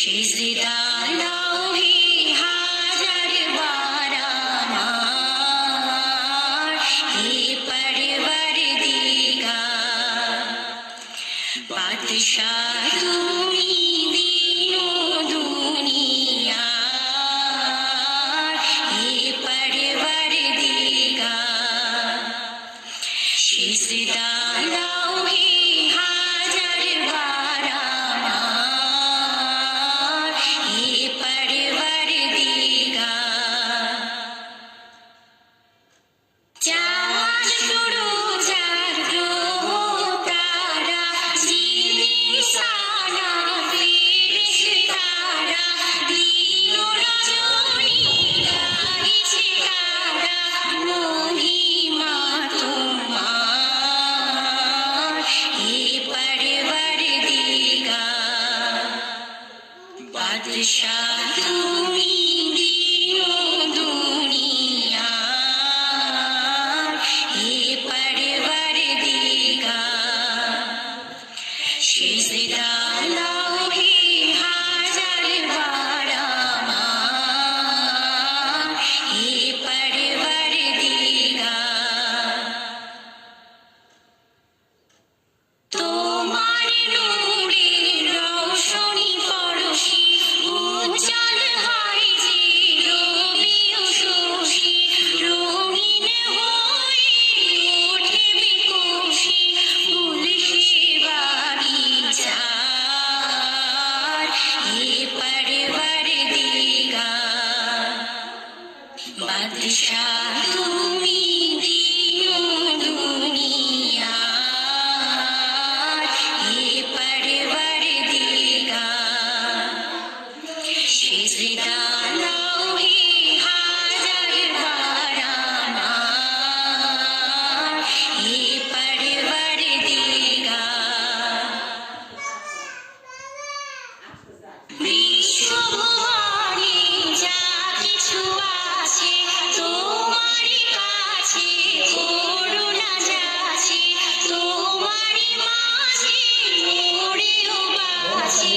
সিজদার দাও হে হাজার বার আমার। হে পরবার দিগা বাদশাহ তুমি দিন দুনিয়া হে পরবার দিগা সিজদার দাও হে তুমি দিও बादशाह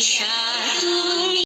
পরবর দিগা বাদশাহ তুমি